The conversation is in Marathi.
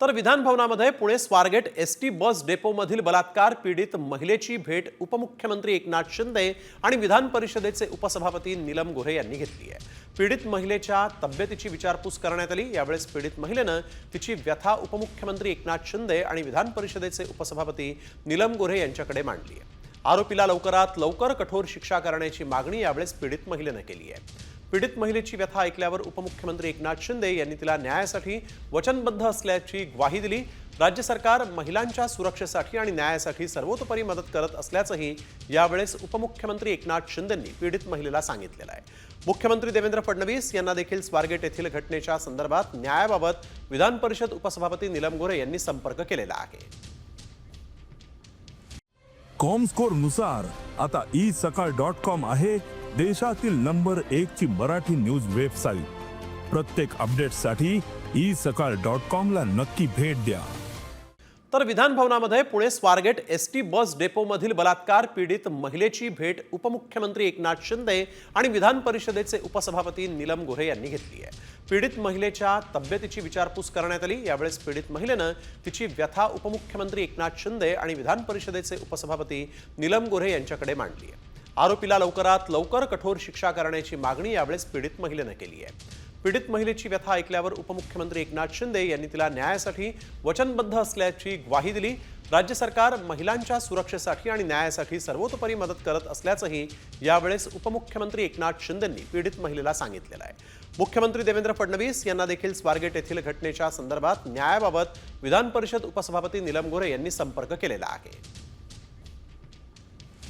तर विधानभवनामध्ये Pune Swargate S T bus डेपोमधील बलात्कार पीडित महिलेची भेट उपमुख्यमंत्री एकनाथ शिंदे आणि विधान परिषदेचे उपसभापती नीलम गोऱ्हे यांनी घेतली आहे. पीडित महिलेच्या तब्येतीची विचारपूस करण्यात आली. यावेळेस पीडित महिलेनं तिची व्यथा उपमुख्यमंत्री एकनाथ शिंदे आणि विधान परिषदेचे उपसभापती नीलम गोऱ्हे यांच्याकडे मांडली आहे. आरोपीला लवकरात लवकर कठोर शिक्षा करण्याची मागणी यावेळेस पीडित महिलेनं केली आहे. पीडित महिलेची व्यथा ऐकल्यावर उपमुख्यमंत्री एकनाथ शिंदे यांनी तिला न्यायासाठी वचनबद्ध असल्याची ग्वाही दिली. राज्य सरकार महिलांच्या सुरक्षेसाठी आणि न्यायासाठी सर्वतोपरी मदत करत असल्याचंही यावेळेस उपमुख्यमंत्री एकनाथ शिंदेंनी पीडित महिलेला सांगितलेलं आहे. मुख्यमंत्री देवेंद्र फडणवीस यांना देखील स्वारगेट येथील घटनेच्या संदर्भात न्यायाबाबत विधान परिषद उपसभापती निलम गोरे यांनी संपर्क केलेला आहे. कॉमस्कोरनुसार आता ई सकाळ डॉट कॉम आहे. देशातील नंबर एक ची मराठी न्यूज वेबसाईट. प्रत्येक अपडेटसाठी ई सकाळ डॉट कॉम ला नक्की भेट द्या. तर विधानभवनामध्ये Pune Swargate S T bus डेपोमधील बलात्कार पीडित महिलेची भेट उपमुख्यमंत्री एकनाथ शिंदे आणि विधान परिषदेचे उपसभापती नीलम गोऱ्हे यांनी घेतली आहे. पीडित महिलेच्या तब्येतीची विचारपूस करण्यात आली. यावेळेस पीडित महिलेनं तिची व्यथा उपमुख्यमंत्री एकनाथ शिंदे आणि विधान परिषदेचे उपसभापती नीलम गोऱ्हे यांच्याकडे मांडली आहे. आरोपीला लवकरात लवकर कठोर शिक्षा करण्याची मागणी यावेळेस पीडित महिलेनं केली आहे. पीडित महिलेची व्यथा ऐकल्यावर उपमुख्यमंत्री एकनाथ शिंदे यांनी तिला न्यायासाठी वचनबद्ध असल्याची ग्वाही दिली. राज्य सरकार महिलांच्या सुरक्षेसाठी आणि न्यायासाठी सर्वतोपरी मदत करत असल्याचंही यावेळेस उपमुख्यमंत्री एकनाथ शिंदेंनी पीडित महिलेला सांगितलेलं आहे. मुख्यमंत्री देवेंद्र फडणवीस यांना देखील स्वारगेट येथील घटनेच्या संदर्भात न्यायाबाबत विधान परिषद उपसभापती नीलम गोरे यांनी संपर्क केलेला आहे.